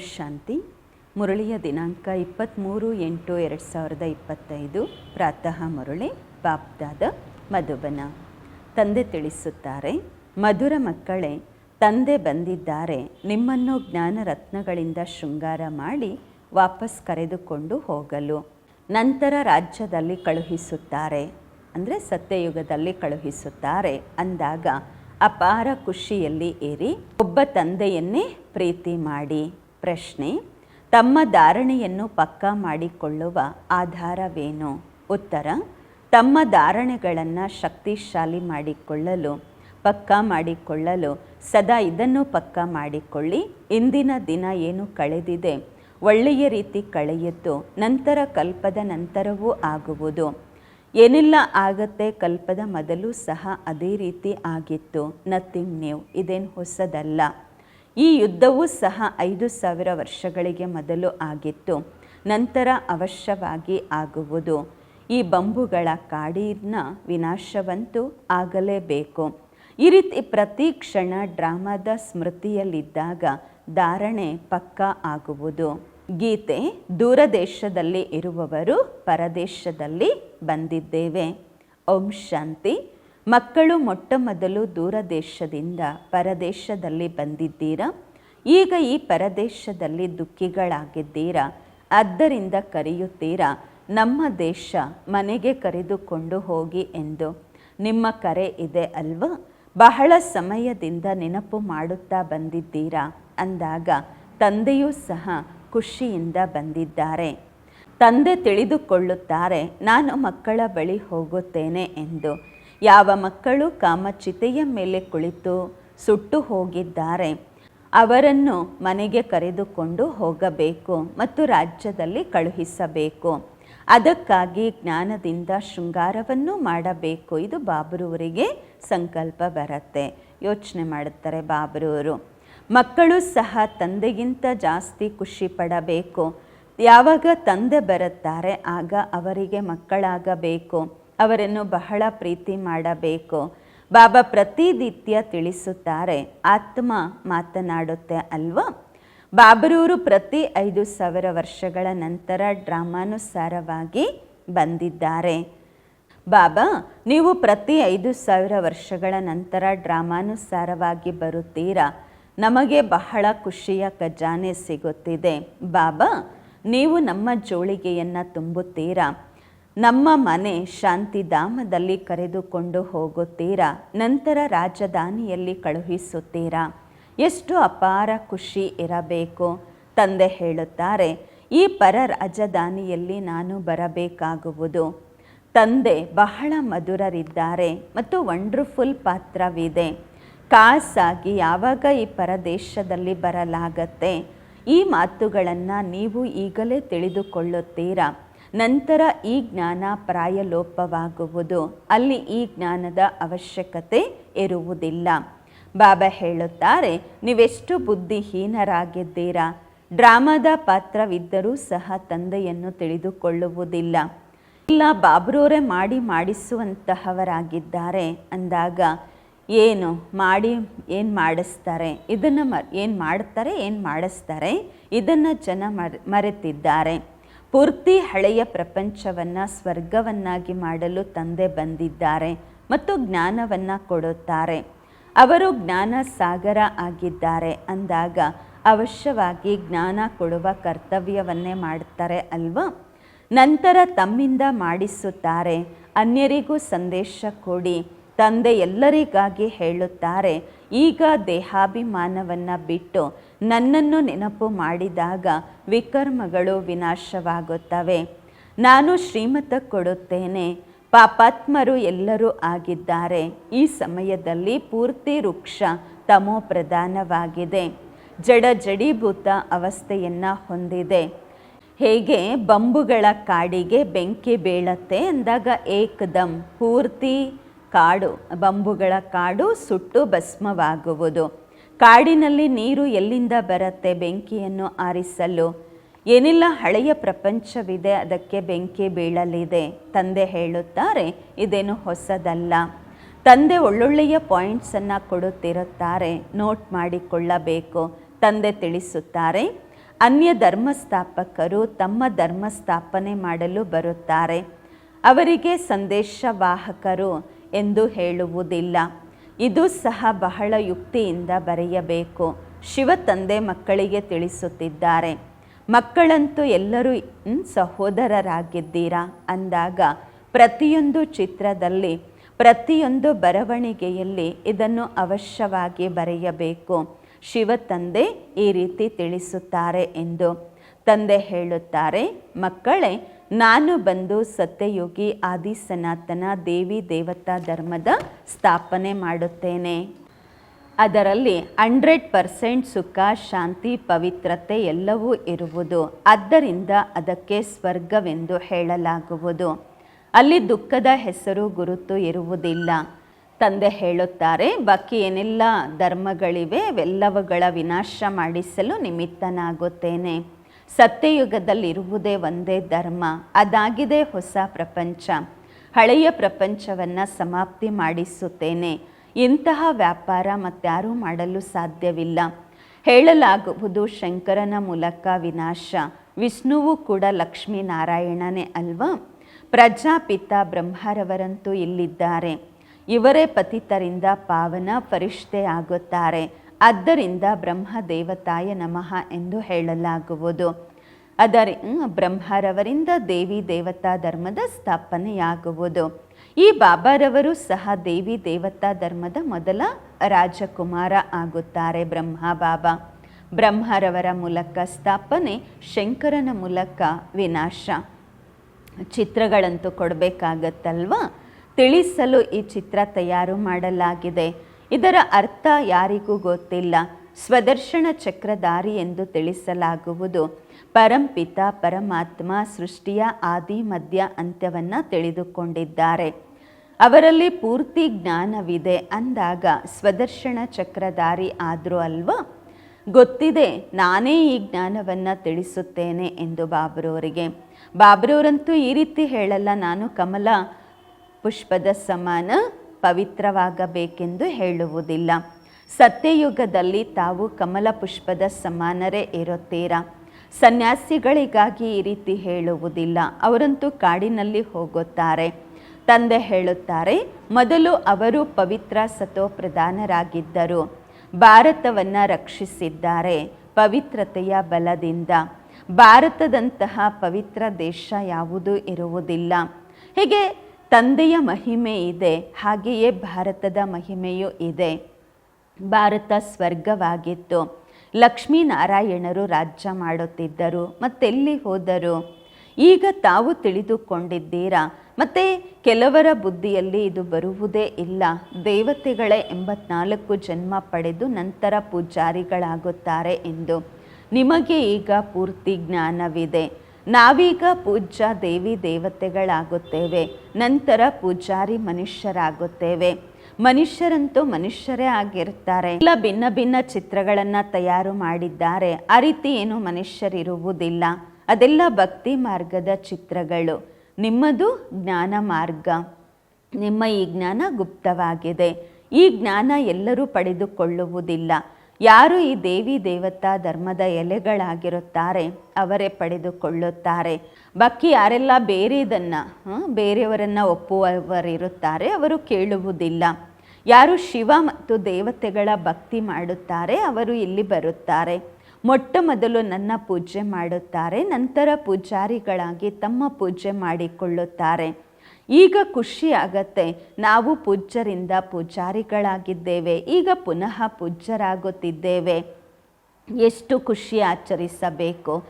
ಶಾಂತಿ ಮುರಳಿಯ ದಿನಾಂಕ ಇಪ್ಪತ್ತ್ಮೂರು ಎಂಟು ಎರಡು ಸಾವಿರದ ಇಪ್ಪತ್ತೈದು, ಪ್ರಾತಃ ಮುರಳಿ, ಬಾಪ್ದಾದ ಮಧುಬನ. ತಂದೆ ತಿಳಿಸುತ್ತಾರೆ, ಮಧುರ ಮಕ್ಕಳೇ, ತಂದೆ ಬಂದಿದ್ದಾರೆ, ನಿಮ್ಮನ್ನು ಜ್ಞಾನ ರತ್ನಗಳಿಂದ ಶೃಂಗಾರ ಮಾಡಿ ವಾಪಸ್ ಕರೆದುಕೊಂಡು ಹೋಗಲು. ನಂತರ ರಾಜ್ಯದಲ್ಲಿ ಕಳುಹಿಸುತ್ತಾರೆ. ಅಂದರೆ ಸತ್ಯಯುಗದಲ್ಲಿ ಕಳುಹಿಸುತ್ತಾರೆ. ಅಂದಾಗ ಅಪಾರ ಖುಷಿಯಲ್ಲಿ ಏರಿ, ಒಬ್ಬ ತಂದೆಯನ್ನೇ ಪ್ರೀತಿ ಮಾಡಿ. ಪ್ರಶ್ನೆ, ತಮ್ಮ ಧಾರಣೆಯನ್ನು ಪಕ್ಕಾ ಮಾಡಿಕೊಳ್ಳುವ ಆಧಾರವೇನು? ಉತ್ತರ, ತಮ್ಮ ಧಾರಣೆಗಳನ್ನು ಶಕ್ತಿಶಾಲಿ ಮಾಡಿಕೊಳ್ಳಲು, ಪಕ್ಕಾ ಮಾಡಿಕೊಳ್ಳಲು, ಸದಾ ಇದನ್ನು ಪಕ್ಕಾ ಮಾಡಿಕೊಳ್ಳಿ, ಇಂದಿನ ದಿನ ಏನು ಕಳೆದಿದೆ, ಒಳ್ಳೆಯ ರೀತಿ ಕಳೆಯಿತು, ನಂತರ ಕಲ್ಪದ ನಂತರವೂ ಆಗುವುದು, ಏನೆಲ್ಲ ಆಗತ್ತೆ ಕಲ್ಪದ ಮೊದಲು ಸಹ ಅದೇ ರೀತಿ ಆಗಿತ್ತು ನಥಿಂಗ್ ನ್ಯೂ ಇದೇನು ಹೊಸದಲ್ಲ. ಈ ಯುದ್ಧವೂ ಸಹ ಐದು ಸಾವಿರ ವರ್ಷಗಳಿಗೆ ಮೊದಲು ಆಗಿತ್ತು. ನಂತರ ಅವಶ್ಯವಾಗಿ ಆಗುವುದು. ಈ ಬಂಬುಗಳ ಕಾಡಿನ ವಿನಾಶವಂತೂ ಆಗಲೇಬೇಕು. ಈ ರೀತಿ ಪ್ರತಿ ಕ್ಷಣ ಡ್ರಾಮಾದ ಸ್ಮೃತಿಯಲ್ಲಿದ್ದಾಗ ಧಾರಣೆ ಪಕ್ಕಾ ಆಗುವುದು. ಗೀತೆ ದೂರದೇಶದಲ್ಲಿ ಇರುವವರು ಪರದೇಶದಲ್ಲಿ ಬಂದಿದ್ದೇವೆ. ಓಂ ಶಾಂತಿ. ಮಕ್ಕಳು ಮೊಟ್ಟ ಮೊದಲು ದೂರದೇಶದಿಂದ ಪರದೇಶದಲ್ಲಿ ಬಂದಿದ್ದೀರಾ? ಈಗ ಈ ಪರದೇಶದಲ್ಲಿ ದುಃಖಿಗಳಾಗಿದ್ದೀರಾ? ಆದ್ದರಿಂದ ಕರೆಯುತ್ತೀರಾ, ನಮ್ಮ ದೇಶ ಮನೆಗೆ ಕರೆದುಕೊಂಡು ಹೋಗಿ ಎಂದು? ನಿಮ್ಮ ಕರೆ ಇದೆ ಅಲ್ವಾ? ಬಹಳ ಸಮಯದಿಂದ ನೆನಪು ಮಾಡುತ್ತಾ ಬಂದಿದ್ದೀರಾ? ಅಂದಾಗ ತಂದೆಯೂ ಸಹ ಖುಷಿಯಿಂದ ಬಂದಿದ್ದಾರೆ. ತಂದೆ ತಿಳಿದುಕೊಳ್ಳುತ್ತಾರೆ, ನಾನು ಮಕ್ಕಳ ಬಳಿ ಹೋಗುತ್ತೇನೆ ಎಂದು. ಯಾವ ಮಕ್ಕಳು ಕಾಮಚಿತೆಯ ಮೇಲೆ ಕುಳಿತು ಸುಟ್ಟು ಹೋಗಿದ್ದಾರೆ, ಅವರನ್ನು ಮನೆಗೆ ಕರೆದುಕೊಂಡು ಹೋಗಬೇಕು ಮತ್ತು ರಾಜ್ಯದಲ್ಲಿ ಕಳುಹಿಸಬೇಕು. ಅದಕ್ಕಾಗಿ ಜ್ಞಾನದಿಂದ ಶೃಂಗಾರವನ್ನು ಮಾಡಬೇಕು. ಇದು ಬಾಬರೂರಿಗೆ ಸಂಕಲ್ಪ ಬರುತ್ತೆ. ಯೋಚನೆ ಮಾಡುತ್ತಾರೆ ಬಾಬರೂರು ಮಕ್ಕಳು ಸಹ ತಂದೆಗಿಂತ ಜಾಸ್ತಿ ಖುಷಿ ಪಡಬೇಕು. ಯಾವಾಗ ತಂದೆ ಬರುತ್ತಾರೆ, ಆಗ ಅವರಿಗೆ ಮಕ್ಕಳಾಗಬೇಕು. ಅವರನ್ನು ಬಹಳ ಪ್ರೀತಿ ಮಾಡಬೇಕು. ಬಾಬಾ ಪ್ರತಿನಿತ್ಯ ತಿಳಿಸುತ್ತಾರೆ, ಆತ್ಮ ಮಾತನಾಡುತ್ತೆ ಅಲ್ವಾ? ಬಾಬರೂರು ಪ್ರತಿ ಐದು ಸಾವಿರ ವರ್ಷಗಳ ನಂತರ ಡ್ರಾಮಾನುಸಾರವಾಗಿ ಬಂದಿದ್ದಾರೆ. ಬಾಬಾ, ನೀವು ಪ್ರತಿ ಐದು ಸಾವಿರ ವರ್ಷಗಳ ನಂತರ ಡ್ರಾಮಾನುಸಾರವಾಗಿ ಬರುತ್ತೀರಾ? ನಮಗೆ ಬಹಳ ಖುಷಿಯ ಖಜಾನೆ ಸಿಗುತ್ತಿದೆ. ಬಾಬಾ, ನೀವು ನಮ್ಮ ಜೋಳಿಗೆಯನ್ನು ತುಂಬುತ್ತೀರಾ? ನಮ್ಮ ಮನೆ ಶಾಂತಿಧಾಮದಲ್ಲಿ ಕರೆದುಕೊಂಡು ಹೋಗುತ್ತೀರಾ? ನಂತರ ರಾಜಧಾನಿಯಲ್ಲಿ ಕಳುಹಿಸುತ್ತೀರಾ? ಎಷ್ಟು ಅಪಾರ ಖುಷಿ ಇರಬೇಕು? ತಂದೆ ಹೇಳುತ್ತಾರೆ, ಈ ಪರ ರಾಜಧಾನಿಯಲ್ಲಿ ನಾನು ಬರಬೇಕಾಗುವುದು. ತಂದೆ ಬಹಳ ಮಧುರರಿದ್ದಾರೆ ಮತ್ತು ವಂಡರ್ಫುಲ್ ಪಾತ್ರವಿದೆ. ಕಾಸಾಗಿ ಯಾವಾಗ ಈ ಪರದೇಶದಲ್ಲಿ ಬರಲಾಗತ್ತೆ? ಈ ಮಾತುಗಳನ್ನು ನೀವು ಈಗಲೇ ತಿಳಿದುಕೊಳ್ಳುತ್ತೀರಾ? ನಂತರ ಈ ಜ್ಞಾನ ಪ್ರಾಯಲೋಪವಾಗುವುದು. ಅಲ್ಲಿ ಈ ಜ್ಞಾನದ ಅವಶ್ಯಕತೆ ಇರುವುದಿಲ್ಲ. ಬಾಬಾ ಹೇಳುತ್ತಾರೆ, ನೀವೆಷ್ಟು ಬುದ್ಧಿಹೀನರಾಗಿದ್ದೀರಾ? ಡ್ರಾಮಾದ ಪಾತ್ರವಿದ್ದರೂ ಸಹ ತಂದೆಯನ್ನು ತಿಳಿದುಕೊಳ್ಳುವುದಿಲ್ಲ. ಇಲ್ಲ, ಬಾಬ್ರೋರೆ ಮಾಡಿ ಮಾಡಿಸುವಂತಹವರಾಗಿದ್ದಾರೆ. ಅಂದಾಗ, ಏನು ಮಾಡಿ, ಏನು ಮಾಡಿಸ್ತಾರೆ? ಇದನ್ನು ಮ ಏನು ಮಾಡ್ತಾರೆ, ಏನು ಮಾಡಿಸ್ತಾರೆ? ಇದನ್ನು ಜನ ಮರ್, ಮರೆತಿದ್ದಾರೆ. ಪೂರ್ತಿ ಹಳೆಯ ಪ್ರಪಂಚವನ್ನು ಸ್ವರ್ಗವನ್ನಾಗಿ ಮಾಡಲು ತಂದೆ ಬಂದಿದ್ದಾರೆ ಮತ್ತು ಜ್ಞಾನವನ್ನು ಕೊಡುತ್ತಾರೆ. ಅವರು ಜ್ಞಾನ ಸಾಗರ ಆಗಿದ್ದಾರೆ ಅಂದಾಗ ಅವಶ್ಯವಾಗಿ ಜ್ಞಾನ ಕೊಡುವ ಕರ್ತವ್ಯವನ್ನೇ ಮಾಡ್ತಾರೆ ಅಲ್ವಾ? ನಂತರ ತಮ್ಮಿಂದ ಮಾಡಿಸುತ್ತಾರೆ. ಅನ್ಯರಿಗೂ ಸಂದೇಶ ಕೊಡಿ. ತಂದೆ ಎಲ್ಲರಿಗಾಗಿ ಹೇಳುತ್ತಾರೆ, ಈಗ ದೇಹಾಭಿಮಾನವನ್ನು ಬಿಟ್ಟು ನನ್ನನ್ನು ನೆನಪು ಮಾಡಿದಾಗ ವಿಕರ್ಮಗಳು ವಿನಾಶವಾಗುತ್ತವೆ. ನಾನು ಶ್ರೀಮತ ಕೊಡುತ್ತೇನೆ. ಪಾಪಾತ್ಮರು ಎಲ್ಲರೂ ಆಗಿದ್ದಾರೆ. ಈ ಸಮಯದಲ್ಲಿ ಪೂರ್ತಿ ವೃಕ್ಷ ತಮೋ ಪ್ರಧಾನವಾಗಿದೆ ಜಡ ಜಡೀಭೂತ ಅವಸ್ಥೆಯನ್ನು ಹೊಂದಿದೆ. ಹೇಗೆ ಬಂಬುಗಳ ಕಾಡಿಗೆ ಬೆಂಕಿ ಬೀಳತ್ತೆ? ಅಂದಾಗ ಏಕದಂ ಪೂರ್ತಿ ಕಾಡು, ಬಂಬುಗಳ ಕಾಡು ಸುಟ್ಟು ಭಸ್ಮವಾಗುವುದು. ಕಾಡಿನಲ್ಲಿ ನೀರು ಎಲ್ಲಿಂದ ಬರುತ್ತೆ ಬೆಂಕಿಯನ್ನು ಆರಿಸಲು? ಏನೆಲ್ಲ ಹಳೆಯ ಪ್ರಪಂಚವಿದೆ, ಅದಕ್ಕೆ ಬೆಂಕಿ ಬೀಳಲಿದೆ? ತಂದೆ ಹೇಳುತ್ತಾರೆ, ಇದೇನು ಹೊಸದಲ್ಲ. ತಂದೆ ಒಳ್ಳೊಳ್ಳೆಯ ಪಾಯಿಂಟ್ಸನ್ನು ಕೊಡುತ್ತಿರುತ್ತಾರೆ ನೋಟ್ ಮಾಡಿಕೊಳ್ಳಬೇಕು, ತಂದೆ ತಿಳಿಸುತ್ತಾರೆ. ಅನ್ಯ ಧರ್ಮಸ್ಥಾಪಕರು ತಮ್ಮ ಧರ್ಮ ಸ್ಥಾಪನೆ ಮಾಡಲು ಬರುತ್ತಾರೆ. ಅವರಿಗೆ ಸಂದೇಶವಾಹಕರು ಎಂದು ಹೇಳುವುದಿಲ್ಲ. ಇದು ಸಹ ಬಹಳ ಯುಕ್ತಿಯಿಂದ ಬರೆಯಬೇಕು. ಶಿವ ತಂದೆ ಮಕ್ಕಳಿಗೆ ತಿಳಿಸುತ್ತಿದ್ದಾರೆ. ಮಕ್ಕಳಂತೂ ಎಲ್ಲರೂ ಸಹೋದರರಾಗಿದ್ದೀರಾ? ಅಂದಾಗ ಪ್ರತಿಯೊಂದು ಚಿತ್ರದಲ್ಲಿ, ಪ್ರತಿಯೊಂದು ಬರವಣಿಗೆಯಲ್ಲಿ ಇದನ್ನು ಅವಶ್ಯವಾಗಿ ಬರೆಯಬೇಕು. ಶಿವ ತಂದೆ ಈ ರೀತಿ ತಿಳಿಸುತ್ತಾರೆ ಎಂದು ತಂದೆ ಹೇಳುತ್ತಾರೆ, ಮಕ್ಕಳೇ ನಾನು ಬಂದು ಸತ್ಯಯೋಗಿ ಆದಿ ಸನಾತನ ದೇವಿ ದೇವತಾ ಧರ್ಮದ ಸ್ಥಾಪನೆ ಮಾಡುತ್ತೇನೆ. ಅದರಲ್ಲಿ ಹಂಡ್ರೆಡ್ ಪರ್ಸೆಂಟ್ ಸುಖ, ಶಾಂತಿ, ಪವಿತ್ರತೆ ಎಲ್ಲವೂ ಇರುವುದು. ಆದ್ದರಿಂದ ಅದಕ್ಕೆ ಸ್ವರ್ಗವೆಂದು ಹೇಳಲಾಗುವುದು. ಅಲ್ಲಿ ದುಃಖದ ಹೆಸರು, ಗುರುತು ಇರುವುದಿಲ್ಲ. ತಂದೆ ಹೇಳುತ್ತಾರೆ, ಬಾಕಿ ಏನೆಲ್ಲ ಧರ್ಮಗಳಿವೆ ಅವೆಲ್ಲವುಗಳ ವಿನಾಶ ಮಾಡಿಸಲು ನಿಮಿತ್ತನಾಗುತ್ತೇನೆ. ಸತ್ಯಯುಗದಲ್ಲಿರುವುದೇ ಒಂದೇ ಧರ್ಮ, ಅದಾಗಿದೆ ಹೊಸ ಪ್ರಪಂಚ. ಹಳೆಯ ಪ್ರಪಂಚವನ್ನು ಸಮಾಪ್ತಿ ಮಾಡಿಸುತ್ತೇನೆ. ಇಂತಹ ವ್ಯಾಪಾರ ಮತ್ತಾರೂ ಮಾಡಲು ಸಾಧ್ಯವಿಲ್ಲ. ಹೇಳಲಾಗುವುದು ಶಂಕರನ ಮೂಲಕ ವಿನಾಶ. ವಿಷ್ಣುವು ಕೂಡ ಲಕ್ಷ್ಮೀನಾರಾಯಣನೇ ಅಲ್ವಾ? ಪ್ರಜಾಪಿತ ಬ್ರಹ್ಮರವರಂತೂ ಇಲ್ಲಿದ್ದಾರೆ. ಇವರೇ ಪತಿತರಿಂದ ಪಾವನ ಪರಿಷ್ಠೆ ಆಗುತ್ತಾರೆ. ಆದ್ದರಿಂದ ಬ್ರಹ್ಮ ದೇವತಾಯ ನಮಃ ಎಂದು ಹೇಳಲಾಗುವುದು. ಅದರ ಹ್ಮ್, ಬ್ರಹ್ಮರವರಿಂದ ದೇವಿ ದೇವತಾ ಧರ್ಮದ ಸ್ಥಾಪನೆಯಾಗುವುದು. ಈ ಬಾಬಾರವರು ಸಹ ದೇವಿ ದೇವತಾ ಧರ್ಮದ ಮೊದಲ ರಾಜಕುಮಾರ ಆಗುತ್ತಾರೆ ಬ್ರಹ್ಮ ಬಾಬಾ ಬ್ರಹ್ಮರವರ ಮೂಲಕ ಸ್ಥಾಪನೆ ಶಂಕರನ ಮೂಲಕ ವಿನಾಶ. ಚಿತ್ರಗಳಂತೂ ಕೊಡಬೇಕಾಗತ್ತಲ್ವಾ? ತಿಳಿಸಲು ಈ ಚಿತ್ರ ತಯಾರು ಮಾಡಲಾಗಿದೆ. ಇದರ ಅರ್ಥ ಯಾರಿಗೂ ಗೊತ್ತಿಲ್ಲ. ಸ್ವದರ್ಶನ ಚಕ್ರಧಾರಿ ಎಂದು ತಿಳಿಸಲಾಗುವುದು. ಪರಂಪಿತ ಪರಮಾತ್ಮ, ಸೃಷ್ಟಿಯ ಆದಿ, ಮಧ್ಯ ಅಂತ್ಯವನ್ನು ತಿಳಿದುಕೊಂಡಿದ್ದಾರೆ. ಅವರಲ್ಲಿ ಪೂರ್ತಿ ಜ್ಞಾನವಿದೆ ಅಂದಾಗ ಸ್ವದರ್ಶನ ಚಕ್ರಧಾರಿ ಆದರೂ ಅಲ್ವಾ? ಗೊತ್ತಿದೆ, ನಾನೇ ಈ ಜ್ಞಾನವನ್ನು ತಿಳಿಸುತ್ತೇನೆ ಎಂದು ಬಾಬ್ರವರಿಗೆ ಬಾಬ್ರವರಂತೂ ಈ ರೀತಿ ಹೇಳಲ್ಲ, ನಾನು ಕಮಲ ಪುಷ್ಪದ ಸಮಾನ ಪವಿತ್ರವಾಗಬೇಕೆಂದು ಹೇಳುವುದಿಲ್ಲ. ಸತ್ಯಯುಗದಲ್ಲಿ ತಾವು ಕಮಲ ಪುಷ್ಪದ ಸಮಾನರೇ ಇರುತ್ತೀರಾ? ಸನ್ಯಾಸಿಗಳಿಗಾಗಿ ಈ ರೀತಿ ಹೇಳುವುದಿಲ್ಲ. ಅವರಂತೂ ಕಾಡಿನಲ್ಲಿ ಹೋಗುತ್ತಾರೆ. ತಂದೆ ಹೇಳುತ್ತಾರೆ, ಮೊದಲು ಅವರು ಪವಿತ್ರ ಸತೋ ಪ್ರಧಾನರಾಗಿದ್ದರು ಭಾರತವನ್ನು ರಕ್ಷಿಸಿದ್ದಾರೆ ಪವಿತ್ರತೆಯ ಬಲದಿಂದ. ಭಾರತದಂತಹ ಪವಿತ್ರ ದೇಶ ಯಾವುದೂ ಇರುವುದಿಲ್ಲ. ಹೀಗೆ ತಂದೆಯ ಮಹಿಮೆ ಇದೆ, ಹಾಗೆಯೇ ಭಾರತದ ಮಹಿಮೆಯೂ ಇದೆ. ಭಾರತ ಸ್ವರ್ಗವಾಗಿತ್ತು. ಲಕ್ಷ್ಮೀನಾರಾಯಣರು ರಾಜ್ಯ ಮಾಡುತ್ತಿದ್ದರು, ಮತ್ತೆಲ್ಲಿ ಹೋದರು? ಈಗ ತಾವು ತಿಳಿದುಕೊಂಡಿದ್ದೀರಾ? ಮತ್ತು ಕೆಲವರ ಬುದ್ಧಿಯಲ್ಲಿ ಇದು ಬರುವುದೇ ಇಲ್ಲ. ದೇವತೆಗಳೇ ಎಂಬತ್ನಾಲ್ಕು ಜನ್ಮ ಪಡೆದು ನಂತರ ಪೂಜಾರಿಗಳಾಗುತ್ತಾರೆ ಎಂದು ನಿಮಗೆ ಈಗ ಪೂರ್ತಿ ಜ್ಞಾನವಿದೆ. ನಾವೀಗ ಪೂಜ್ಯ ದೇವಿ ದೇವತೆಗಳಾಗುತ್ತೇವೆ, ನಂತರ ಪೂಜಾರಿ ಮನುಷ್ಯರಾಗುತ್ತೇವೆ. ಮನುಷ್ಯರಂತೂ ಮನುಷ್ಯರೇ ಆಗಿರ್ತಾರೆ ಇಲ್ಲ ಭಿನ್ನ ಭಿನ್ನ ಚಿತ್ರಗಳನ್ನು ತಯಾರು ಮಾಡಿದ್ದಾರೆ. ಆ ರೀತಿ ಏನು ಮನುಷ್ಯರಿರುವುದಿಲ್ಲ. ಅದೆಲ್ಲ ಭಕ್ತಿ ಮಾರ್ಗದ ಚಿತ್ರಗಳು. ನಿಮ್ಮದು ಜ್ಞಾನ ಮಾರ್ಗ. ನಿಮ್ಮ ಈ ಜ್ಞಾನ ಗುಪ್ತವಾಗಿದೆ. ಈ ಜ್ಞಾನ ಎಲ್ಲರೂ ಪಡೆದುಕೊಳ್ಳುವುದಿಲ್ಲ. ಯಾರು ಈ ದೇವಿ ದೇವತಾ ಧರ್ಮದ ಎಲೆಗಳಾಗಿರುತ್ತಾರೆ, ಅವರೇ ಪಡೆದುಕೊಳ್ಳುತ್ತಾರೆ. ಬಾಕಿ ಯಾರೆಲ್ಲ ಬೇರೆದನ್ನು ಬೇರೆಯವರನ್ನು ಒಪ್ಪುವವರಿರುತ್ತಾರೆ, ಅವರು ಕೇಳುವುದಿಲ್ಲ. ಯಾರು ಶಿವ ಮತ್ತು ದೇವತೆಗಳ ಭಕ್ತಿ ಮಾಡುತ್ತಾರೆ, ಅವರು ಇಲ್ಲಿ ಬರುತ್ತಾರೆ. ಮೊಟ್ಟ ಮೊದಲು ನನ್ನ ಪೂಜೆ ಮಾಡುತ್ತಾರೆ, ನಂತರ ಪೂಜಾರಿಗಳಾಗಿ ತಮ್ಮ ಪೂಜೆ ಮಾಡಿಕೊಳ್ಳುತ್ತಾರೆ. ಈಗ ಖುಷಿ ಆಗತ್ತೆ ನಾವು ಪೂಜ್ಯರಿಂದ ಪೂಜಾರಿಗಳಾಗಿದ್ದೇವೆ. ಈಗ ಪುನಃ ಪೂಜ್ಯರಾಗುತ್ತಿದ್ದೇವೆ. ಎಷ್ಟು ಖುಷಿ ಆಚರಿಸಬೇಕು.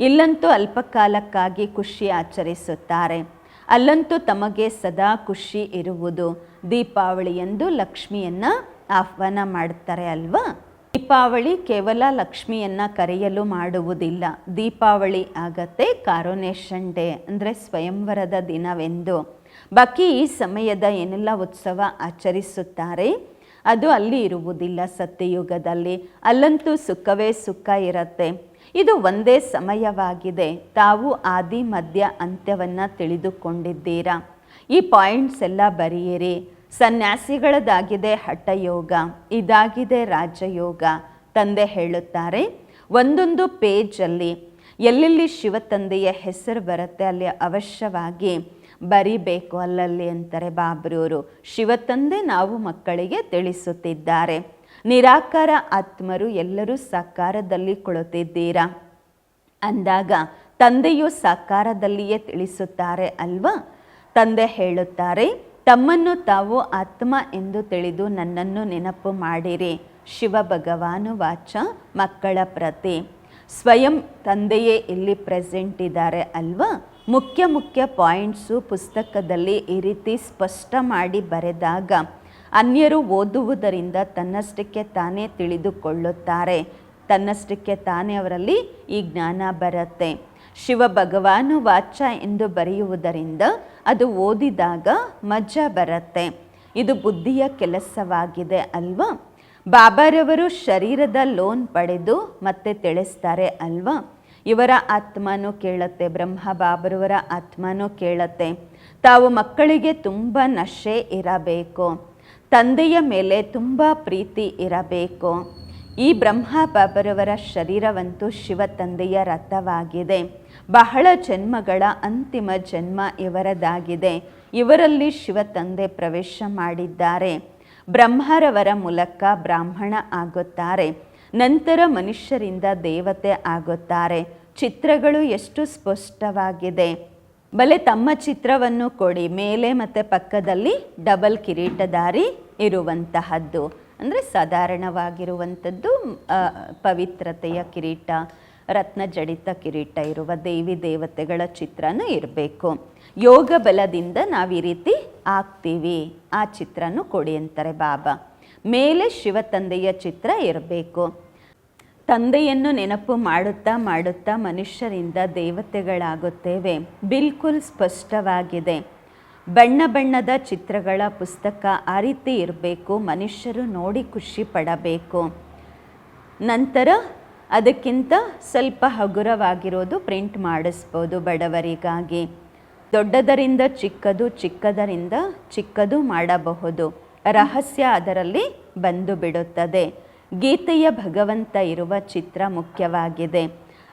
ಇಲ್ಲಂತೂ ಅಲ್ಪಕಾಲಕ್ಕಾಗಿ ಖುಷಿ ಆಚರಿಸುತ್ತಾರೆ. ಅಲ್ಲಂತೂ ತಮಗೆ ಸದಾ ಖುಷಿ ಇರುವುದು. ದೀಪಾವಳಿಯಂದು ಲಕ್ಷ್ಮಿಯನ್ನು ಆಹ್ವಾನ ಮಾಡ್ತಾರೆ ಅಲ್ವಾ? ದೀಪಾವಳಿ ಕೇವಲ ಲಕ್ಷ್ಮಿಯನ್ನು ಕರೆಯಲು ಮಾಡುವುದಿಲ್ಲ. ದೀಪಾವಳಿ ಆಗತ್ತೆ ಕಾರೋನೇಷನ್ ಡೇ ಅಂದರೆ ಸ್ವಯಂವರದ ದಿನವೆಂದು. ಬಾಕಿ ಈ ಸಮಯದ ಏನೆಲ್ಲ ಉತ್ಸವ ಆಚರಿಸುತ್ತಾರೆ? ಅದು ಅಲ್ಲಿ ಇರುವುದಿಲ್ಲ ಸತ್ಯಯುಗದಲ್ಲಿ. ಅಲ್ಲಂತೂ ಸುಖವೇ ಸುಖ ಇರತ್ತೆ. ಇದು ಒಂದೇ ಸಮಯವಾಗಿದೆ. ತಾವು ಆದಿ, ಮಧ್ಯ ಅಂತ್ಯವನ್ನು ತಿಳಿದುಕೊಂಡಿದ್ದೀರಾ? ಈ ಪಾಯಿಂಟ್ಸ್ ಎಲ್ಲ ಬರೆಯಿರಿ. ಸನ್ಯಾಸಿಗಳದಾಗಿದೆ ಹಠಯೋಗ, ಇದಾಗಿದೆ ರಾಜಯೋಗ. ತಂದೆ ಹೇಳುತ್ತಾರೆ, ಒಂದೊಂದು ಪೇಜಲ್ಲಿ ಎಲ್ಲೆಲ್ಲಿ ಶಿವತಂದೆಯ ಹೆಸರು ಬರುತ್ತೆ ಅಲ್ಲಿ ಅವಶ್ಯವಾಗಿ. ಬರಿಬೇಕು ಅಲ್ಲಲ್ಲಿ ಅಂತಾರೆ ಬಾಬ್ರಿಯವರು. ಶಿವತಂದೆ ನಾವು ಮಕ್ಕಳಿಗೆ ತಿಳಿಸುತ್ತಿದ್ದಾರೆ. ನಿರಾಕಾರ ಆತ್ಮರು ಎಲ್ಲರೂ ಸಾಕಾರದಲ್ಲಿ ಕುಳಿತಿದ್ದೀರಾ? ಅಂದಾಗ, ತಂದೆಯು ಸಾಕಾರದಲ್ಲಿಯೇ ತಿಳಿಸುತ್ತಾರೆ ಅಲ್ವಾ? ತಂದೆ ಹೇಳುತ್ತಾರೆ, ತಮ್ಮನ್ನು ತಾವು ಆತ್ಮ ಎಂದು ತಿಳಿದು ನನ್ನನ್ನು ನೆನಪು ಮಾಡಿರಿ. ಶಿವ ಭಗವಾನು ವಾಚ ಮಕ್ಕಳ ಪ್ರತಿ. ಸ್ವಯಂ ತಂದೆಯೇ ಇಲ್ಲಿ ಪ್ರೆಸೆಂಟ್ ಇದ್ದಾರೆ ಅಲ್ವಾ? ಮುಖ್ಯ ಮುಖ್ಯ ಪಾಯಿಂಟ್ಸು ಪುಸ್ತಕದಲ್ಲಿ ಈ ರೀತಿ ಸ್ಪಷ್ಟ ಮಾಡಿ ಬರೆದಾಗ ಅನ್ಯರು ಓದುವುದರಿಂದ ತನ್ನಷ್ಟಕ್ಕೆ ತಾನೇ ತಿಳಿದುಕೊಳ್ಳುತ್ತಾರೆ. ತನ್ನಷ್ಟಕ್ಕೆ ತಾನೇ ಅವರಲ್ಲಿ ಈ ಜ್ಞಾನ ಬರುತ್ತೆ. ಶಿವ ಭಗವಾನು ವಾಚ ಎಂದು ಬರೆಯುವುದರಿಂದ ಅದು ಓದಿದಾಗ ಮಜಾ ಬರುತ್ತೆ. ಇದು ಬುದ್ಧಿಯ ಕೆಲಸವಾಗಿದೆ ಅಲ್ವಾ? ಬಾಬಾರವರು ಶರೀರದ ಲೋನ್ ಪಡೆದು ಮತ್ತೆ ತಿಳಿಸ್ತಾರೆ ಅಲ್ವಾ? ಇವರ ಆತ್ಮನೂ ಕೇಳತ್ತೆ, ಬ್ರಹ್ಮ ಬಾಬರವರ ಆತ್ಮನೂ ಕೇಳತ್ತೆ. ತಾವು ಮಕ್ಕಳಿಗೆ ತುಂಬ ನಶೆ ಇರಬೇಕು. ತಂದೆಯ ಮೇಲೆ ತುಂಬ ಪ್ರೀತಿ ಇರಬೇಕು. ಈ ಬ್ರಹ್ಮ ಬಾಬರವರ ಶರೀರವಂತೂ ಶಿವ ತಂದೆಯ ರಥವಾಗಿದೆ. ಬಹಳ ಜನ್ಮಗಳ ಅಂತಿಮ ಜನ್ಮ ಇವರದಾಗಿದೆ. ಇವರಲ್ಲಿ ಶಿವ ತಂದೆ ಪ್ರವೇಶ ಮಾಡಿದ್ದಾರೆ. ಬ್ರಹ್ಮರವರ ಮೂಲಕ ಬ್ರಾಹ್ಮಣ ಆಗುತ್ತಾರೆ. ನಂತರ ಮನುಷ್ಯರಿಂದ ದೇವತೆ ಆಗುತ್ತಾರೆ. ಚಿತ್ರಗಳು ಎಷ್ಟು ಸ್ಪಷ್ಟವಾಗಿದೆ. ಬಲೆ ತಮ್ಮ ಚಿತ್ರವನ್ನು ಕೊಡಿ, ಮೇಲೆ ಮತ್ತು ಪಕ್ಕದಲ್ಲಿ ಡಬಲ್ ಕಿರೀಟದಾರಿ ಇರುವಂತಹದ್ದು. ಅಂದರೆ ಸಾಧಾರಣವಾಗಿರುವಂಥದ್ದು ಪವಿತ್ರತೆಯ ಕಿರೀಟ, ರತ್ನ ಜಡಿತ ಕಿರೀಟ ಇರುವ ದೇವಿ ದೇವತೆಗಳ ಚಿತ್ರನೂ ಇರಬೇಕು. ಯೋಗ ಬಲದಿಂದ ನಾವು ಈ ರೀತಿ ಆಗ್ತೀವಿ ಆ ಚಿತ್ರನೂ ಕೊಡಿ ಅಂತಾರೆ ಬಾಬಾ. ಮೇಲೆ ಶಿವ ತಂದೆಯ ಚಿತ್ರ ಇರಬೇಕು. ತಂದೆಯನ್ನು ನೆನಪು ಮಾಡುತ್ತಾ ಮಾಡುತ್ತಾ ಮನುಷ್ಯರಿಂದ ದೇವತೆಗಳಾಗುತ್ತೇವೆ. ಬಿಲ್ಕುಲ್ ಸ್ಪಷ್ಟವಾಗಿದೆ. ಬಣ್ಣ ಬಣ್ಣದ ಚಿತ್ರಗಳ ಪುಸ್ತಕ ಆ ರೀತಿ ಇರಬೇಕು, ಮನುಷ್ಯರು ನೋಡಿ ಖುಷಿ ಪಡಬೇಕು. ನಂತರ ಅದಕ್ಕಿಂತ ಸ್ವಲ್ಪ ಹಗುರವಾಗಿರೋದು ಪ್ರಿಂಟ್ ಮಾಡಿಸ್ಬೋದು ಬಡವರಿಗಾಗಿ. ದೊಡ್ಡದರಿಂದ ಚಿಕ್ಕದು, ಚಿಕ್ಕದರಿಂದ ಚಿಕ್ಕದು ಮಾಡಬಹುದು. ರಹಸ್ಯ ಅದರಲ್ಲಿ ಬಂದು ಬಿಡುತ್ತದೆ. ಗೀತೆಯ ಭಗವಂತ ಇರುವ ಚಿತ್ರ ಮುಖ್ಯವಾಗಿದೆ.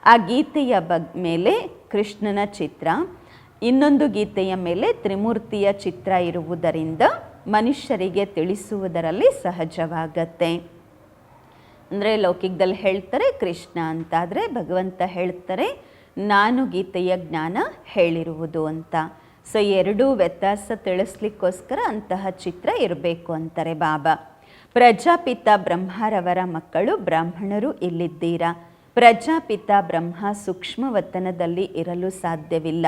ಆ ಗೀತೆಯ ಬಗ್, ಮೇಲೆ ಕೃಷ್ಣನ ಚಿತ್ರ, ಇನ್ನೊಂದು ಗೀತೆಯ ಮೇಲೆ ತ್ರಿಮೂರ್ತಿಯ ಚಿತ್ರ ಇರುವುದರಿಂದ ಮನುಷ್ಯರಿಗೆ ತಿಳಿಸುವುದರಲ್ಲಿ ಸಹಜವಾಗತ್ತೆ. ಅಂದರೆ ಲೌಕಿಕದಲ್ಲಿ ಹೇಳ್ತಾರೆ ಕೃಷ್ಣ ಅಂತಾದರೆ ಭಗವಂತ ಹೇಳ್ತಾರೆ ನಾನು ಗೀತೆಯ ಜ್ಞಾನ ಹೇಳಿರುವುದು ಅಂತ. ಸೊ ಎರಡೂ ವ್ಯತ್ಯಾಸ ತಿಳಿಸ್ಲಿಕ್ಕೋಸ್ಕರ ಅಂತಹ ಚಿತ್ರ ಇರಬೇಕು ಅಂತಾರೆ ಬಾಬಾ. ಪ್ರಜಾಪಿತ ಬ್ರಹ್ಮರವರ ಮಕ್ಕಳು ಬ್ರಾಹ್ಮಣರು ಇಲ್ಲಿದ್ದೀರಾ? ಪ್ರಜಾಪಿತ ಬ್ರಹ್ಮ ಸೂಕ್ಷ್ಮ ವತನದಲ್ಲಿ ಇರಲು ಸಾಧ್ಯವಿಲ್ಲ.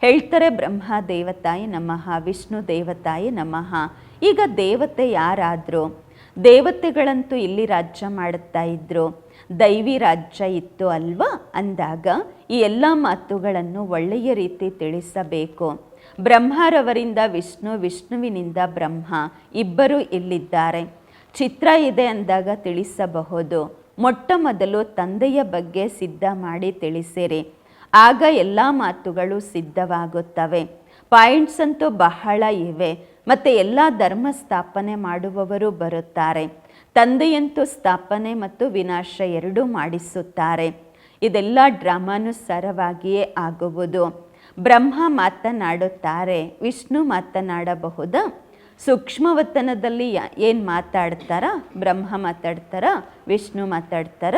ಹೇಳ್ತಾರೆ ಬ್ರಹ್ಮ ದೇವತಾಯಿ ನಮಃ, ವಿಷ್ಣು ದೇವತಾಯಿ ನಮಃ. ಈಗ ದೇವತೆ ಯಾರಾದರೂ? ದೇವತೆಗಳಂತೂ ಇಲ್ಲಿ ರಾಜ್ಯ ಮಾಡುತ್ತಾ ಇದ್ರು. ದೈವಿ ರಾಜ್ಯ ಇತ್ತು ಅಲ್ವಾ? ಅಂದಾಗ ಈ ಎಲ್ಲ ಮಾತುಗಳನ್ನು ಒಳ್ಳೆಯ ರೀತಿ ತಿಳಿಸಬೇಕು. ಬ್ರಹ್ಮರವರಿಂದ ವಿಷ್ಣು, ವಿಷ್ಣುವಿನಿಂದ ಬ್ರಹ್ಮ ಇಬ್ಬರು ಇಲ್ಲಿದ್ದಾರೆ. ಚಿತ್ರ ಇದೆ ಅಂದಾಗ ತಿಳಿಸಬಹುದು. ಮೊಟ್ಟ ಮೊದಲು ತಂದೆಯ ಬಗ್ಗೆ ಸಿದ್ಧ ಮಾಡಿ ತಿಳಿಸಿರಿ. ಆಗ ಎಲ್ಲ ಮಾತುಗಳು ಸಿದ್ಧವಾಗುತ್ತವೆ. ಪಾಯಿಂಟ್ಸ್ ಅಂತೂ ಬಹಳ ಇವೆ. ಮತ್ತು ಎಲ್ಲ ಧರ್ಮ ಸ್ಥಾಪನೆ ಮಾಡುವವರು ಬರುತ್ತಾರೆ. ತಂದೆಯಂತೂ ಸ್ಥಾಪನೆ ಮತ್ತು ವಿನಾಶ ಎರಡೂ ಮಾಡಿಸುತ್ತಾರೆ. ಇದೆಲ್ಲ ಡ್ರಾಮಾನುಸಾರವಾಗಿಯೇ ಆಗುವುದು. ಬ್ರಹ್ಮ ಮಾತನಾಡುತ್ತಾರೆ. ವಿಷ್ಣು ಮಾತನಾಡಬಹುದಾ? ಸೂಕ್ಷ್ಮವತನದಲ್ಲಿ ಏನು ಮಾತಾಡ್ತಾರ? ಬ್ರಹ್ಮ ಮಾತಾಡ್ತಾರ, ವಿಷ್ಣು ಮಾತಾಡ್ತಾರ.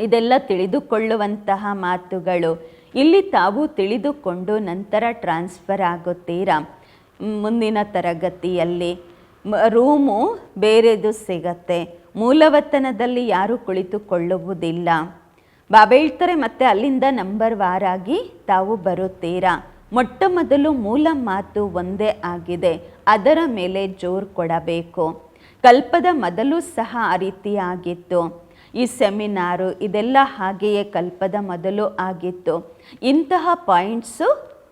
ಇದೆಲ್ಲ ತಿಳಿದುಕೊಳ್ಳುವಂತಹ ಮಾತುಗಳು. ಇಲ್ಲಿ ತಾವು ತಿಳಿದುಕೊಂಡು ನಂತರ ಟ್ರಾನ್ಸ್ಫರ್ ಆಗುತ್ತೀರಾ? ಮುಂದಿನ ತರಗತಿಯಲ್ಲಿ. ರೂಮು ಬೇರೆದು ಸಿಗತ್ತೆ. ಮೂಲವತನದಲ್ಲಿ ಯಾರೂ ಕುಳಿತುಕೊಳ್ಳುವುದಿಲ್ಲ. ಬಾಬೇಳ್ತಾರೆ ಮತ್ತೆ ಅಲ್ಲಿಂದ ನಂಬರ್ ವಾರಾಗಿ ತಾವು ಬರುತ್ತೀರಾ? ಮೊಟ್ಟ ಮೊದಲು ಮೂಲ ಮಾತು ಒಂದೇ ಆಗಿದೆ. ಅದರ ಮೇಲೆ ಜೋರು ಕೊಡಬೇಕು. ಕಲ್ಪದ ಮೊದಲು ಸಹ ಆ ರೀತಿಯಾಗಿತ್ತು ಈ ಸೆಮಿನಾರು ಇದೆಲ್ಲ ಹಾಗೆಯೇ ಕಲ್ಪದ ಮೊದಲು ಆಗಿತ್ತು. ಇಂತಹ ಪಾಯಿಂಟ್ಸು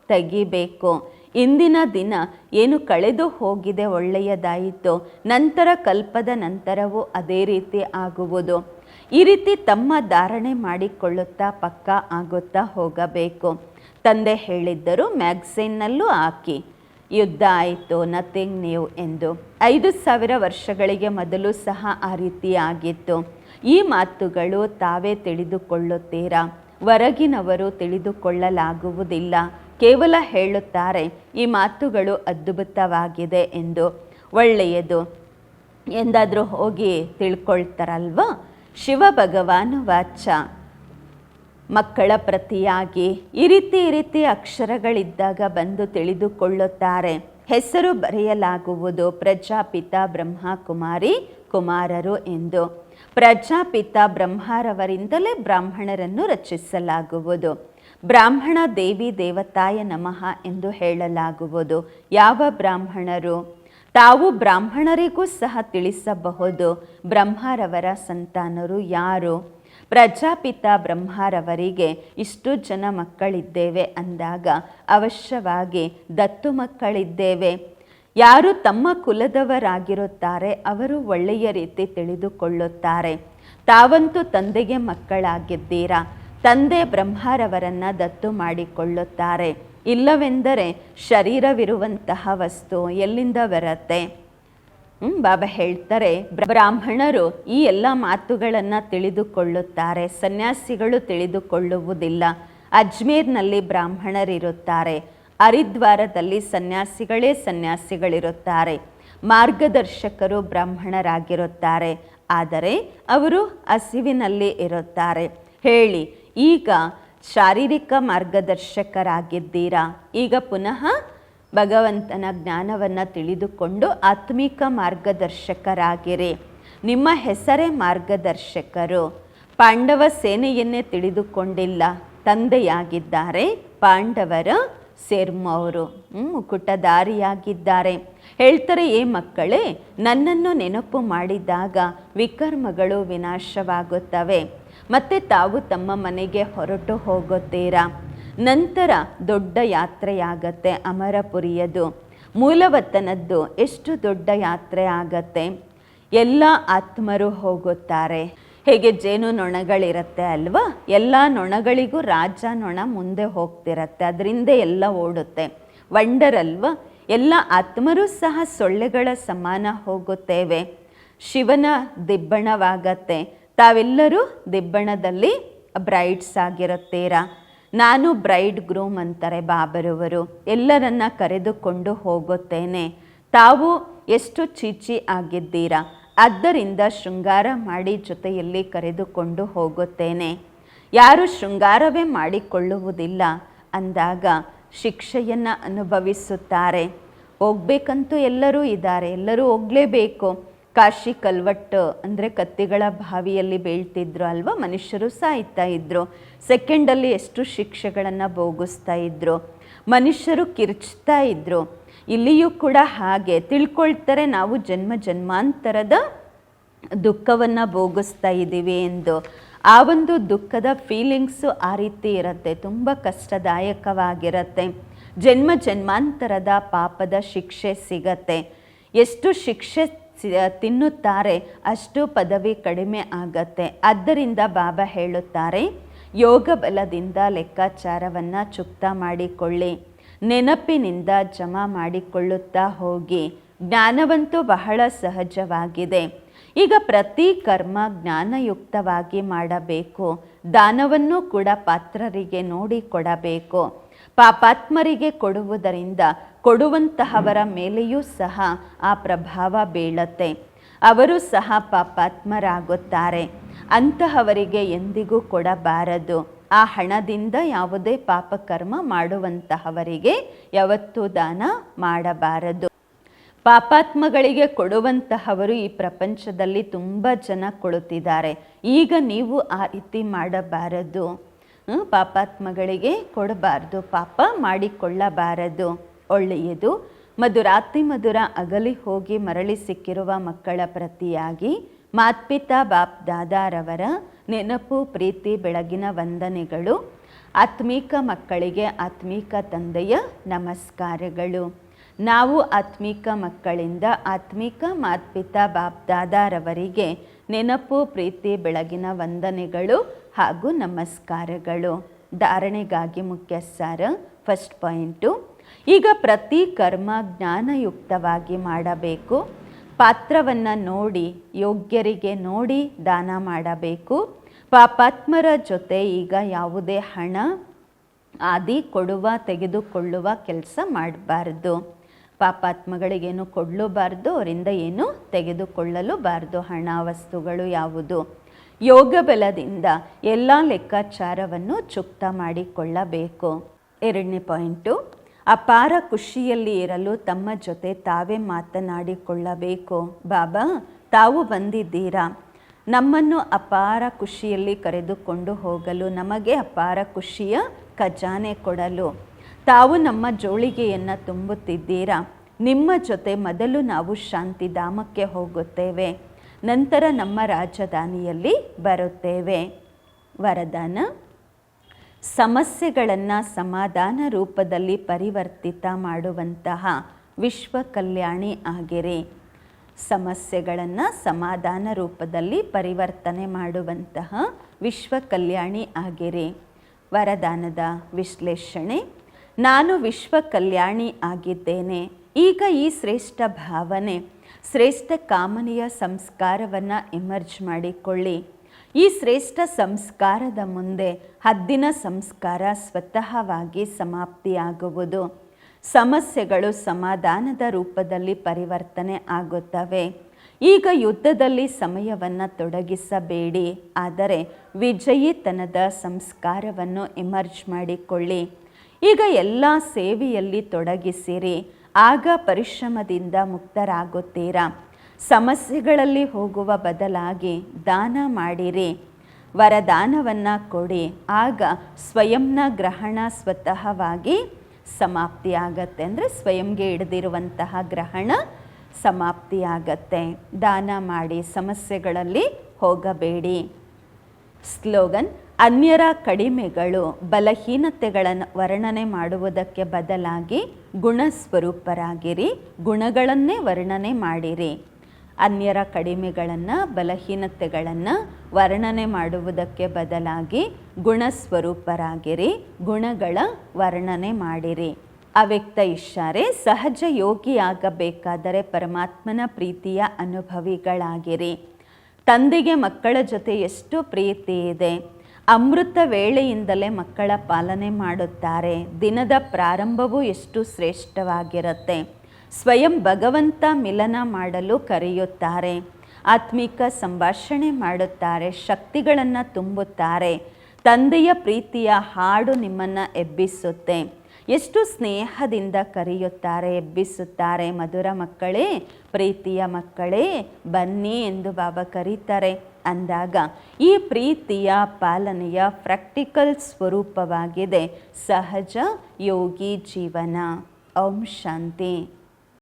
ತೆಗಿಬೇಕು. ಇಂದಿನ ದಿನ ಏನು ಕಳೆದು ಹೋಗಿದೆ ಒಳ್ಳೆಯದಾಯಿತು. ನಂತರ ಕಲ್ಪದ ನಂತರವೂ ಅದೇ ರೀತಿ ಆಗುವುದು. ಈ ರೀತಿ ತಮ್ಮ ಧಾರಣೆ ಮಾಡಿಕೊಳ್ಳುತ್ತಾ ಪಕ್ಕ ಆಗುತ್ತಾ ಹೋಗಬೇಕು. ತಂದೆ ಹೇಳಿದ್ದರು, ಮ್ಯಾಗ್ಝಿನ್ನಲ್ಲೂ ಹಾಕಿ, ಯುದ್ಧ ಆಯಿತು ನಥಿಂಗ್ ನ್ಯೂ ಎಂದು. ಐದು ಸಾವಿರ ವರ್ಷಗಳಿಗೆ ಮೊದಲು ಸಹ ಆ ರೀತಿ ಆಗಿತ್ತು. ಈ ಮಾತುಗಳು ತಾವೇ ತಿಳಿದುಕೊಳ್ಳುತ್ತೀರಾ? ಹೊರಗಿನವರು ತಿಳಿದುಕೊಳ್ಳಲಾಗುವುದಿಲ್ಲ. ಕೇವಲ ಹೇಳುತ್ತಾರೆ, ಈ ಮಾತುಗಳು ಅದ್ಭುತವಾಗಿದೆ ಎಂದು. ಒಳ್ಳೆಯದು. ಎಂದಾದರೂ ಹೋಗಿ ತಿಳ್ಕೊಳ್ತಾರಲ್ವ? ಶಿವ ಭಗವಾನ್ ವಾಚ. ಮಕ್ಕಳ ಪ್ರತಿಯಾಗಿ ಈ ರೀತಿ ಈ ರೀತಿ ಅಕ್ಷರಗಳಿದ್ದಾಗ ಬಂದು ತಿಳಿದುಕೊಳ್ಳುತ್ತಾರೆ. ಹೆಸರು ಬರೆಯಲಾಗುವುದು ಪ್ರಜಾಪಿತ ಬ್ರಹ್ಮ ಕುಮಾರಿ ಕುಮಾರರು ಎಂದು. ಪ್ರಜಾಪಿತ ಬ್ರಹ್ಮರವರಿಂದಲೇ ಬ್ರಾಹ್ಮಣರನ್ನು ರಚಿಸಲಾಗುವುದು. ಬ್ರಾಹ್ಮಣ ದೇವಿ ದೇವತಾಯ ನಮಃ ಎಂದು ಹೇಳಲಾಗುವುದು. ಯಾವ ಬ್ರಾಹ್ಮಣರು? ತಾವು ಬ್ರಾಹ್ಮಣರಿಗೂ ಸಹ ತಿಳಿಸಬಹುದು. ಬ್ರಹ್ಮರವರ ಸಂತಾನರು ಯಾರು? ಪ್ರಜಾಪಿತ ಬ್ರಹ್ಮರವರಿಗೆ ಇಷ್ಟು ಜನ ಮಕ್ಕಳಿದ್ದೇವೆ ಅಂದಾಗ ಅವಶ್ಯವಾಗಿ ದತ್ತು ಮಕ್ಕಳಿದ್ದೇವೆ. ಯಾರು ತಮ್ಮ ಕುಲದವರಾಗಿರುತ್ತಾರೆ ಅವರು ಒಳ್ಳೆಯ ರೀತಿ ತಿಳಿದುಕೊಳ್ಳುತ್ತಾರೆ. ತಾವಂತೂ ತಂದೆಗೆ ಮಕ್ಕಳಾಗಿದ್ದೀರಾ? ತಂದೆ ಬ್ರಹ್ಮರವರನ್ನು ದತ್ತು ಮಾಡಿಕೊಳ್ಳುತ್ತಾರೆ. ಇಲ್ಲವೆಂದರೆ ಶರೀರವಿರುವಂತಹ ವಸ್ತು ಎಲ್ಲಿಂದ ಬರುತ್ತೆ? ಬಾಬಾ ಹೇಳ್ತಾರೆ, ಬ್ರ- ಬ್ರಾಹ್ಮಣರು ಈ ಎಲ್ಲ ಮಾತುಗಳನ್ನು ತಿಳಿದುಕೊಳ್ಳುತ್ತಾರೆ, ಸನ್ಯಾಸಿಗಳು ತಿಳಿದುಕೊಳ್ಳುವುದಿಲ್ಲ. ಅಜ್ಮೇರ್ನಲ್ಲಿ ಬ್ರಾಹ್ಮಣರಿರುತ್ತಾರೆ, ಹರಿದ್ವಾರದಲ್ಲಿ ಸನ್ಯಾಸಿಗಳೇ ಸನ್ಯಾಸಿಗಳಿರುತ್ತಾರೆ, ಮಾರ್ಗದರ್ಶಕರು ಬ್ರಾಹ್ಮಣರಾಗಿರುತ್ತಾರೆ, ಆದರೆ ಅವರು ಹಸಿವಿನಲ್ಲಿ ಇರುತ್ತಾರೆ. ಹೇಳಿ, ಈಗ ಶಾರೀರಿಕ ಮಾರ್ಗದರ್ಶಕರಾಗಿದ್ದೀರಾ? ಈಗ ಪುನಃ ಭಗವಂತನ ಜ್ಞಾನವನ್ನು ತಿಳಿದುಕೊಂಡು ಆತ್ಮಿಕ ಮಾರ್ಗದರ್ಶಕರಾಗಿರಿ. ನಿಮ್ಮ ಹೆಸರೇ ಮಾರ್ಗದರ್ಶಕರು. ಪಾಂಡವ ಸೇನೆಯನ್ನೇ ತಿಳಿದುಕೊಂಡಿಲ್ಲ. ತಂದೆಯಾಗಿದ್ದಾರೆ ಪಾಂಡವರ ಸೇರ್ಮವರು ಮುಕುಟದಾರಿಯಾಗಿದ್ದಾರೆ ಹೇಳ್ತಾರೆ, ಏ ಮಕ್ಕಳೇ, ನನ್ನನ್ನು ನೆನಪು ಮಾಡಿದಾಗ ವಿಕರ್ಮಗಳು ವಿನಾಶವಾಗುತ್ತವೆ. ಮತ್ತೆ ತಾವು ತಮ್ಮ ಮನೆಗೆ ಹೊರಟು ಹೋಗುತ್ತೀರಾ? ನಂತರ ದೊಡ್ಡ ಯಾತ್ರೆಯಾಗತ್ತೆ ಅಮರಪುರಿಯದು. ಮೂಲವತ್ತನದ್ದು ಎಷ್ಟು ದೊಡ್ಡ ಯಾತ್ರೆ ಆಗತ್ತೆ? ಎಲ್ಲ ಆತ್ಮರು ಹೋಗುತ್ತಾರೆ. ಹೇಗೆ ಜೇನು ನೊಣಗಳಿರುತ್ತೆ ಅಲ್ವಾ? ಎಲ್ಲ ನೊಣಗಳಿಗೂ ರಾಜ ನೊಣ ಮುಂದೆ ಹೋಗ್ತಿರತ್ತೆ, ಅದರಿಂದ ಎಲ್ಲ ಓಡುತ್ತೆ. ವಂಡರ್ ಅಲ್ವಾ ಎಲ್ಲ ಆತ್ಮರು ಸಹ ಸೊಳ್ಳೆಗಳ ಸಮಾನ ಹೋಗುತ್ತೇವೆ. ಶಿವನ ದಿಬ್ಬಣವಾಗತ್ತೆ. ತಾವೆಲ್ಲರೂ ದಿಬ್ಬಣದಲ್ಲಿ ಬ್ರೈಟ್ಸ್ ಆಗಿರುತ್ತೀರಾ? ನಾನು ಬ್ರೈಡ್ ಗ್ರೂಮ್ ಅಂತಾರೆ ಬಾಬರವರು. ಎಲ್ಲರನ್ನ ಕರೆದುಕೊಂಡು ಹೋಗುತ್ತೇನೆ. ತಾವು ಎಷ್ಟು ಚೀಚಿ ಆಗಿದ್ದೀರಾ? ಆದ್ದರಿಂದ ಶೃಂಗಾರ ಮಾಡಿ ಜೊತೆಯಲ್ಲಿ ಕರೆದುಕೊಂಡು ಹೋಗುತ್ತೇನೆ. ಯಾರು ಶೃಂಗಾರವೇ ಮಾಡಿಕೊಳ್ಳುವುದಿಲ್ಲ ಅಂದಾಗ ಶಿಕ್ಷೆಯನ್ನು ಅನುಭವಿಸುತ್ತಾರೆ. ಹೋಗ್ಬೇಕಂತೂ ಎಲ್ಲರೂ ಇದ್ದಾರೆ. ಎಲ್ಲರೂ ಹೋಗಲೇಬೇಕು. ಕಾಶಿ ಕಲ್ವಟ್ಟು ಅಂದರೆ ಕತ್ತಿಗಳ ಬಾವಿಯಲ್ಲಿ ಬೀಳ್ತಿದ್ರು ಅಲ್ವಾ? ಮನುಷ್ಯರು ಸಾಯ್ತಾ ಇದ್ರು. ಸೆಕೆಂಡಲ್ಲಿ ಎಷ್ಟು ಶಿಕ್ಷೆಗಳನ್ನು ಭೋಗಿಸ್ತಾ ಇದ್ರು. ಮನುಷ್ಯರು ಕಿರ್ಚ್ತಾ ಇದ್ರು. ಇಲ್ಲಿಯೂ ಕೂಡ ಹಾಗೆ. ತಿಳ್ಕೊಳ್ತಾರೆ ನಾವು ಜನ್ಮ ಜನ್ಮಾಂತರದ ದುಃಖವನ್ನು ಭೋಗಿಸ್ತಾ ಇದ್ದೀವಿ ಎಂದು. ಆ ಒಂದು ದುಃಖದ ಫೀಲಿಂಗ್ಸು ಆ ರೀತಿ ಇರುತ್ತೆ. ತುಂಬ ಕಷ್ಟದಾಯಕವಾಗಿರುತ್ತೆ. ಜನ್ಮ ಜನ್ಮಾಂತರದ ಪಾಪದ ಶಿಕ್ಷೆ ಸಿಗತ್ತೆ. ಎಷ್ಟು ಶಿಕ್ಷೆ ತಿನ್ನುತ್ತಾರೆ ಅಷ್ಟು ಪದವಿ ಕಡಿಮೆ ಆಗತ್ತೆ. ಆದ್ದರಿಂದ ಬಾಬಾ ಹೇಳುತ್ತಾರೆ, ಯೋಗ ಬಲದಿಂದ ಲೆಕ್ಕಾಚಾರವನ್ನು ಚುಕ್ತ ಮಾಡಿಕೊಳ್ಳಿ. ನೆನಪಿನಿಂದ ಜಮಾ ಮಾಡಿಕೊಳ್ಳುತ್ತಾ ಹೋಗಿ. ಜ್ಞಾನವಂತೂ ಬಹಳ ಸಹಜವಾಗಿದೆ. ಈಗ ಪ್ರತಿ ಕರ್ಮ ಜ್ಞಾನಯುಕ್ತವಾಗಿ ಮಾಡಬೇಕು. ದಾನವನ್ನು ಕೂಡ ಪಾತ್ರರಿಗೆ ನೋಡಿ ಕೊಡಬೇಕು. ಪಾಪಾತ್ಮರಿಗೆ ಕೊಡುವುದರಿಂದ ಕೊಡುವಂತಹವರ ಮೇಲೆಯೂ ಸಹ ಆ ಪ್ರಭಾವ ಬೀಳತ್ತೆ. ಅವರು ಸಹ ಪಾಪಾತ್ಮರಾಗುತ್ತಾರೆ. ಅಂತಹವರಿಗೆ ಎಂದಿಗೂ ಕೊಡಬಾರದು. ಆ ಹಣದಿಂದ ಯಾವುದೇ ಪಾಪಕರ್ಮ ಮಾಡುವಂತಹವರಿಗೆ ಯಾವತ್ತೂ ದಾನ ಮಾಡಬಾರದು. ಪಾಪಾತ್ಮಗಳಿಗೆ ಕೊಡುವಂತಹವರು ಈ ಪ್ರಪಂಚದಲ್ಲಿ ತುಂಬ ಜನ ಕೊಡುತ್ತಿದ್ದಾರೆ. ಈಗ ನೀವು ಆ ರೀತಿ ಮಾಡಬಾರದು. ಪಾಪಾತ್ಮಗಳಿಗೆ ಕೊಡಬಾರದು. ಪಾಪ ಮಾಡಿಕೊಳ್ಳಬಾರದು. ಒಳ್ಳೆಯದು. ಮಧುರಾತಿ ಮಧುರ ಅಗಲಿ ಹೋಗಿ ಮರಳಿ ಸಿಕ್ಕಿರುವ ಮಕ್ಕಳ ಪ್ರತಿಯಾಗಿ ಮಾತ್ಪಿತಾ ಬಾಪ್ ದಾದಾರವರ ನೆನಪು, ಪ್ರೀತಿ, ಬೆಳಗಿನ ವಂದನೆಗಳು. ಆತ್ಮೀಕ ಮಕ್ಕಳಿಗೆ ಆತ್ಮೀಕ ತಂದೆಯ ನಮಸ್ಕಾರಗಳು. ನಾವು ಆತ್ಮಿಕ ಮಕ್ಕಳಿಂದ ಆತ್ಮಿಕ ಮಾತ್ಪಿತಾ ಬಾಪ್ದಾದಾರವರಿಗೆ ನೆನಪು, ಪ್ರೀತಿ, ಬೆಳಗಿನ ವಂದನೆಗಳು ಹಾಗೂ ನಮಸ್ಕಾರಗಳು. ಧಾರಣೆಗಾಗಿ ಮುಖ್ಯ ಸಾರ ಫಸ್ಟ್ ಪಾಯಿಂಟು ಈಗ ಪ್ರತಿ ಕರ್ಮ ಜ್ಞಾನಯುಕ್ತವಾಗಿ ಮಾಡಬೇಕು. ಪಾತ್ರವನ್ನು ನೋಡಿ, ಯೋಗ್ಯರಿಗೆ ನೋಡಿ ದಾನ ಮಾಡಬೇಕು. ಪಾಪಾತ್ಮರ ಜೊತೆ ಈಗ ಯಾವುದೇ ಹಣ, ಆದಿ ಕೊಡುವ, ತೆಗೆದುಕೊಳ್ಳುವ ಕೆಲಸ ಮಾಡಬಾರ್ದು. ಪಾಪಾತ್ಮಗಳಿಗೇನು ಕೊಡಲೂಬಾರ್ದು, ಅವರಿಂದ ಏನು ತೆಗೆದುಕೊಳ್ಳಲೂಬಾರ್ದು ಹಣ ವಸ್ತುಗಳು ಯಾವುದು? ಯೋಗ ಬಲದಿಂದ ಎಲ್ಲ ಲೆಕ್ಕಾಚಾರವನ್ನು ಚುಕ್ತ ಮಾಡಿಕೊಳ್ಳಬೇಕು. ಎರಡನೇ ಪಾಯಿಂಟು, ಅಪಾರ ಖುಷಿಯಲ್ಲಿ ಇರಲು ತಮ್ಮ ಜೊತೆ ತಾವೇ ಮಾತನಾಡಿಕೊಳ್ಳಬೇಕು. ಬಾಬಾ, ತಾವು ಬಂದಿದ್ದೀರಾ? ನಮ್ಮನ್ನು ಅಪಾರ ಖುಷಿಯಲ್ಲಿ ಕರೆದುಕೊಂಡು ಹೋಗಲು ನಮಗೆ ಅಪಾರ ಖುಷಿಯ ಖಜಾನೆ ಕೊಡಲು. ತಾವು ನಮ್ಮ ಜೋಳಿಗೆಯನ್ನು ತುಂಬುತ್ತಿದ್ದೀರಾ? ನಿಮ್ಮ ಜೊತೆ ಮೊದಲು ನಾವು ಶಾಂತಿಧಾಮಕ್ಕೆ ಹೋಗುತ್ತೇವೆ, ನಂತರ ನಮ್ಮ ರಾಜಧಾನಿಯಲ್ಲಿ ಬರುತ್ತೇವೆ. ವರದಾನ? ಸಮಸ್ಯೆಗಳನ್ನು ಸಮಾಧಾನ ರೂಪದಲ್ಲಿ ಪರಿವರ್ತಿತ ಮಾಡುವಂತಹ ವಿಶ್ವ ಕಲ್ಯಾಣಿ ಆಗಿರಿ. ಸಮಸ್ಯೆಗಳನ್ನು ಸಮಾಧಾನ ರೂಪದಲ್ಲಿ ಪರಿವರ್ತನೆ ಮಾಡುವಂತಹ ವಿಶ್ವ ಕಲ್ಯಾಣಿ ಆಗಿರಿ. ವರದಾನದ ವಿಶ್ಲೇಷಣೆ? ನಾನು ವಿಶ್ವ ಕಲ್ಯಾಣಿ ಆಗಿದ್ದೇನೆ. ಈಗ ಈ ಶ್ರೇಷ್ಠ ಭಾವನೆ, ಶ್ರೇಷ್ಠ ಕಾಮನೆಯ ಸಂಸ್ಕಾರವನ್ನು ಎಮರ್ಜ್ ಮಾಡಿಕೊಳ್ಳಿ. ಈ ಶ್ರೇಷ್ಠ ಸಂಸ್ಕಾರದ ಮುಂದೆ ಹದ್ದಿನ ಸಂಸ್ಕಾರ ಸ್ವತಃವಾಗಿ ಸಮಾಪ್ತಿಯಾಗುವುದು. ಸಮಸ್ಯೆಗಳು ಸಮಾಧಾನದ ರೂಪದಲ್ಲಿ ಪರಿವರ್ತನೆ ಆಗುತ್ತವೆ. ಈಗ ಯುದ್ಧದಲ್ಲಿ ಸಮಯವನ್ನು ತೊಡಗಿಸಬೇಡಿ. ಆದರೆ ವಿಜಯಿತನದ ಸಂಸ್ಕಾರವನ್ನು ಎಮರ್ಜ್ ಮಾಡಿಕೊಳ್ಳಿ. ಈಗ ಎಲ್ಲ ಸೇವೆಯಲ್ಲಿ ತೊಡಗಿಸಿರಿ, ಆಗ ಪರಿಶ್ರಮದಿಂದ ಮುಕ್ತರಾಗುತ್ತೀರಾ? ಸಮಸ್ಯೆಗಳಲ್ಲಿ ಹೋಗುವ ಬದಲಾಗಿ ದಾನ ಮಾಡಿರಿ, ವರದಾನವನ್ನು ಕೊಡಿ, ಆಗ ಸ್ವಯಂನ ಗ್ರಹಣ ಸ್ವತಃವಾಗಿ ಸಮಾಪ್ತಿಯಾಗತ್ತೆ. ಅಂದರೆ ಸ್ವಯಂಗೆ ಹಿಡಿದಿರುವಂತಹ ಗ್ರಹಣ ಸಮಾಪ್ತಿಯಾಗತ್ತೆ. ದಾನ ಮಾಡಿ ಸಮಸ್ಯೆಗಳಲ್ಲಿ ಹೋಗಬೇಡಿ. ಸ್ಲೋಗನ್ ಅನ್ಯರ ಕಡಿಮೆಗಳು ಬಲಹೀನತೆಗಳನ್ನು ವರ್ಣನೆ ಮಾಡುವುದಕ್ಕೆ ಬದಲಾಗಿ ಗುಣಸ್ವರೂಪರಾಗಿರಿ, ಗುಣಗಳನ್ನೇ ವರ್ಣನೆ ಮಾಡಿರಿ. ಅನ್ಯರ ಕಡಿಮೆಗಳನ್ನು, ಬಲಹೀನತೆಗಳನ್ನು ವರ್ಣನೆ ಮಾಡುವುದಕ್ಕೆ ಬದಲಾಗಿ ಗುಣಸ್ವರೂಪರಾಗಿರಿ, ಗುಣಗಳ ವರ್ಣನೆ ಮಾಡಿರಿ. ಅವ್ಯಕ್ತ ಇಶಾರೆ ಸಹಜ ಯೋಗಿಯಾಗಬೇಕಾದರೆ ಪರಮಾತ್ಮನ ಪ್ರೀತಿಯ ಅನುಭವಿಗಳಾಗಿರಿ. ತಂದೆಗೆ ಮಕ್ಕಳ ಜೊತೆ ಎಷ್ಟು ಪ್ರೀತಿ ಇದೆ. ಅಮೃತ ವೇಳೆಯಿಂದಲೇ ಮಕ್ಕಳ ಪಾಲನೆ ಮಾಡುತ್ತಾರೆ. ದಿನದ ಪ್ರಾರಂಭವೂ ಎಷ್ಟು ಶ್ರೇಷ್ಠವಾಗಿರುತ್ತೆ. ಸ್ವಯಂ ಭಗವಂತ ಮಿಲನ ಮಾಡಲು ಕರೆಯುತ್ತಾರೆ. ಆತ್ಮಿಕ ಸಂಭಾಷಣೆ ಮಾಡುತ್ತಾರೆ, ಶಕ್ತಿಗಳನ್ನು ತುಂಬುತ್ತಾರೆ. ತಂದೆಯ ಪ್ರೀತಿಯ ಹಾಡು ನಿಮ್ಮನ್ನು ಎಬ್ಬಿಸುತ್ತೆ. ಎಷ್ಟು ಸ್ನೇಹದಿಂದ ಕರೆಯುತ್ತಾರೆ, ಎಬ್ಬಿಸುತ್ತಾರೆ. ಮಧುರ ಮಕ್ಕಳೇ, ಪ್ರೀತಿಯ ಮಕ್ಕಳೇ, ಬನ್ನಿ ಎಂದು ಬಾಬಾ ಕರೀತಾರೆ. ಅಂದಾಗ ಈ ಪ್ರೀತಿಯ ಪಾಲನೆಯ ಪ್ರಾಕ್ಟಿಕಲ್ ಸ್ವರೂಪವಾಗಿದೆ. ಸಹಜ ಯೋಗಿ ಜೀವನ. ಓಂ ಶಾಂತಿ.